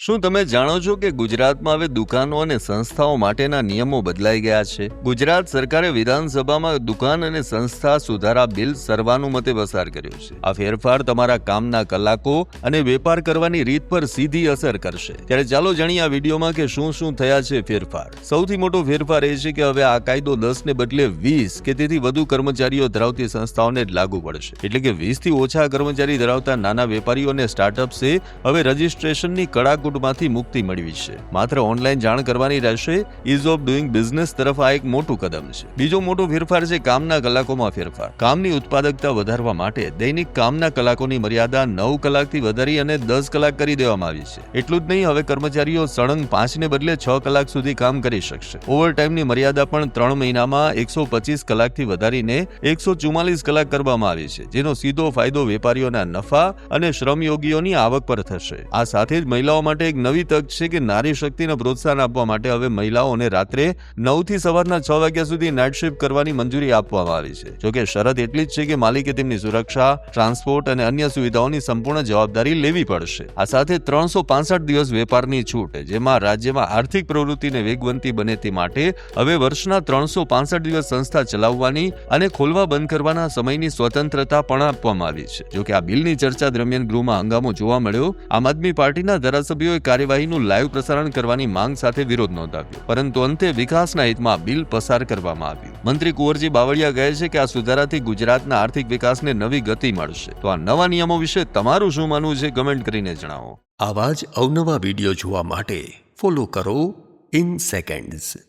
શું તમે જાણો છો કે ગુજરાતમાં હવે દુકાનો અને સંસ્થાઓ માટેના નિયમો બદલાઈ ગયા છે? ગુજરાત સરકારે વિધાનસભામાં દુકાન અને સંસ્થા સુધારા બિલ સર્વાનુમતે પસાર કર્યો છે. આ ફેરફાર તમારા કામના કલાકો અને વેપાર કરવાની રીત પર સીધી અસર કરશે. ત્યારે ચાલો જાણીએ આ વિડીયોમાં કે શું શું થયા છે ફેરફાર. સૌથી મોટો ફેરફાર એ છે કે હવે આ કાયદો દસ ને બદલે વીસ કે તેથી વધુ કર્મચારીઓ ધરાવતી સંસ્થાઓને જ લાગુ પડશે. એટલે કે વીસથી ઓછા કર્મચારી ધરાવતા નાના વેપારીઓ અને સ્ટાર્ટઅપ્સે હવે રજીસ્ટ્રેશનની કડાકૂટમાંથી મુક્તિ મળવી છે. માત્ર ઓનલાઈન જાણ કરવાની રહેશે ઇઝ ઓફ ડુઈંગ બિઝનેસ તરફ આ એક મોટું કદમ છે. બીજો મોટો ફેરફાર છે કામના કલાકોમાં ફેરફાર. કામની ઉત્પાદકતા વધારવા માટે દૈનિક કામના કલાકોની મર્યાદા નવ કલાકથી વધારી અને દસ કલાક કરી દેવામાં આવી છે. એટલું જ નહીં, હવે કર્મચારીઓ સળંગ પાંચને બદલે છ કલાક સુધી કામ કરી શકશે. ઓવરટાઈમની મર્યાદા પણ ત્રણ મહિનામાં એકસો પચીસ કલાકથી વધારીને એકસો ચુમ્માલીસ કલાક કરવામાં આવી છે, જેનો સીધો ફાયદો વેપારીઓના નફા અને શ્રમયોગીઓની આવક પર થશે. આ સાથે જ મહિલાઓ માટે એક નવી તક છે કે નારી શક્તિને પ્રોત્સાહન આપવા માટે હવે મહિલાઓને રાત્રે નવથી સવારના છ વાગ્યા સુધી નાઇટ શિફ્ટ કરવાની મંજૂરી આપવામાં આવી છે. જોકે શરત એટલી જ છે કે માલિકે તેમની સુરક્ષા ટ્રાન્સપોર્ટ અને અન્ય સુવિધાઓની સંપૂર્ણ જવાબદારી લેવી પડશે. આ સાથે ત્રણસો દિવસ વેપારની છૂટ, જેમાં રાજ્યમાં આર્થિક પ્રવૃત્તિને વેગવંતી બને તે માટે હવે વર્ષના ત્રણસો દિવસ સંસ્થા ચલાવવાની અને ખોલવા બંધ કરવાના સમયની સ્વતંત્રતા પણ આપવામાં આવી છે. જોકે આ બિલની ચર્ચા દરમિયાન ગૃહમાં હંગામો જોવા મળ્યો. આમ આદમી પાર્ટીના ધારાસભ્યોએ કાર્યવાહીનું લાઈવ પ્રસારણ કરવાની માંગ સાથે વિરોધ નોંધાવ્યો. પરંતુ અંતે વિકાસના હિતમાં બિલ પસાર કરવામાં આવ્યું. મંત્રી કુંવરજી બાવળિયા કહે છે કે આ સુધારાથી ગુજરાતના આર્થિક વિકાસને નવી ગતિ મળશે. તો આ નવા નિયમો વિશે તમારું શું માનવું છે કમેન્ટ કરીને જણાવો. આવા જ અવનવા વીડિયો જોવા માટે ફોલો કરો ઇન સેકન્ડ્સ